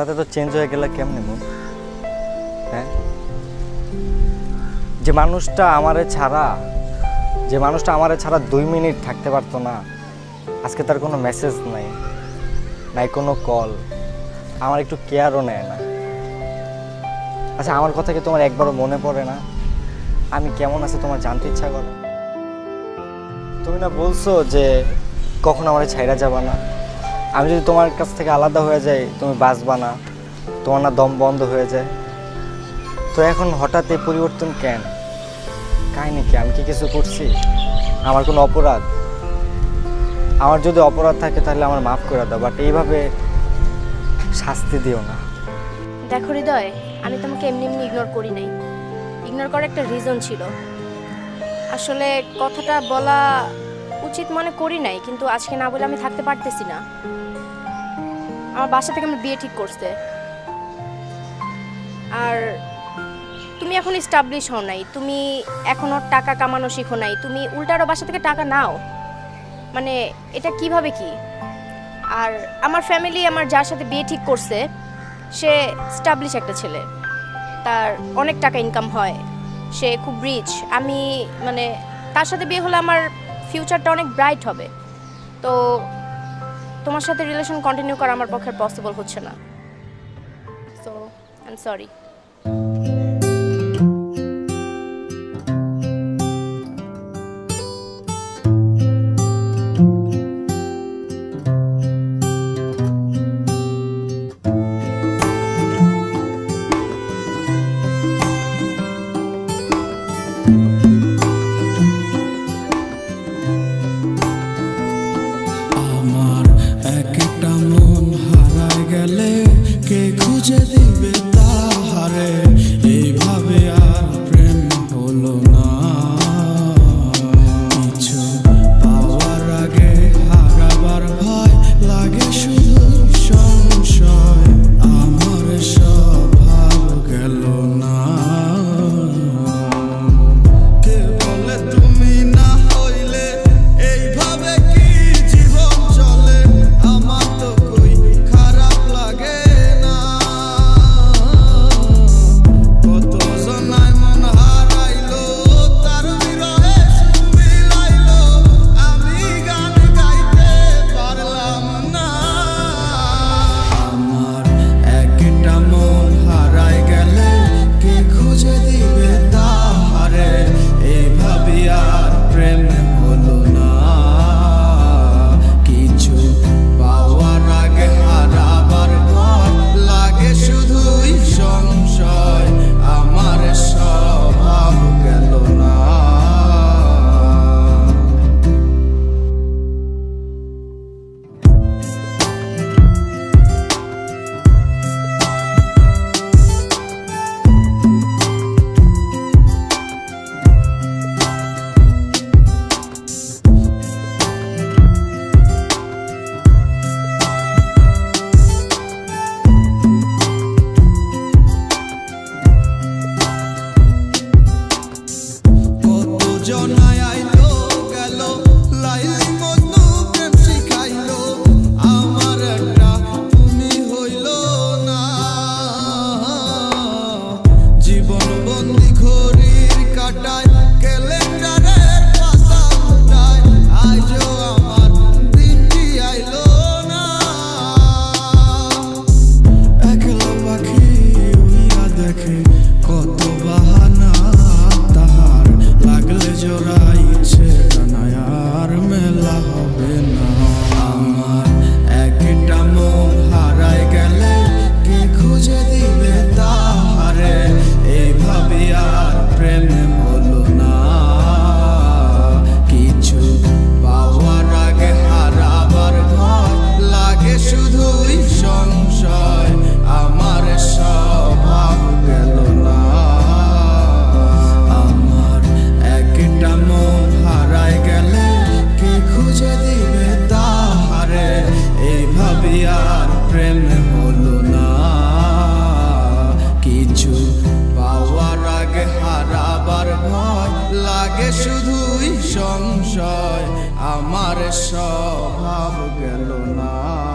হঠাৎ তো চেঞ্জ হয়ে গেলে কেমনে মন? হ্যাঁ? যে মানুষটা আমারে ছাড়া, যে মানুষটা আমারে ছাড়া দুই মিনিট থাকতে পারতো না, আজকে তার কোনো মেসেজ নাই নাই কোনো কল আমার একটু কেয়ারও নেয় না। আচ্ছা আমার কথা কি তোমার একবারও মনে পড়ে না? আমি কেমন আছি তোমার জানতে ইচ্ছা করে? তুমি না বলছো যে কখন আমার ছাইরা যাবা না? আমি যদি তোমার কাছ থেকে আলাদা হয়ে যাই, তুমি বাঁচবা না। তোমার না দম বন্ধ হয়ে যায়। তো এখন হঠাৎ এই পরিবর্তন কেন? কাহিনি কি? আমি কি কিছু করছি? আমার কোনো অপরাধ? আমার যদি অপরাধ থাকে তাহলে আমার মাফ করে দাও বাট এইভাবে শাস্তি দিও না। দেখো হৃদয়, আমি তোমাকে এমনি এমনি ইগনোর করি নাই। ইগনোর করার একটা রিজন ছিল। আসলে কথাটা বলা উচিত মনে করি নাই, কিন্তু আজকে না বলে আমি থাকতে পারতেছি না। আমার বাসা থেকে আমার বিয়ে ঠিক করছে। আর তুমি এখন স্টাবলিশ হও নাই, তুমি এখনও টাকা কামানো শিখো নাই, তুমি উল্টারও বাসা থেকে টাকা নাও। মানে এটা কীভাবে কি? আর আমার ফ্যামিলি আমার যার সাথে বিয়ে ঠিক করছে, সে স্টাবলিশ একটা ছেলে। তার অনেক টাকা ইনকাম হয়, সে খুব রিচ আমি মানে তার সাথে বিয়ে হলে আমার ফিউচারটা অনেক ব্রাইট হবে। তো তোমার সাথে রিলেশন কন্টিনিউ করা আমার পক্ষে পসিবল হচ্ছে না। সো আই এম সরি দিবে তাহারে কাটায় আমার স্বভাব গেল না।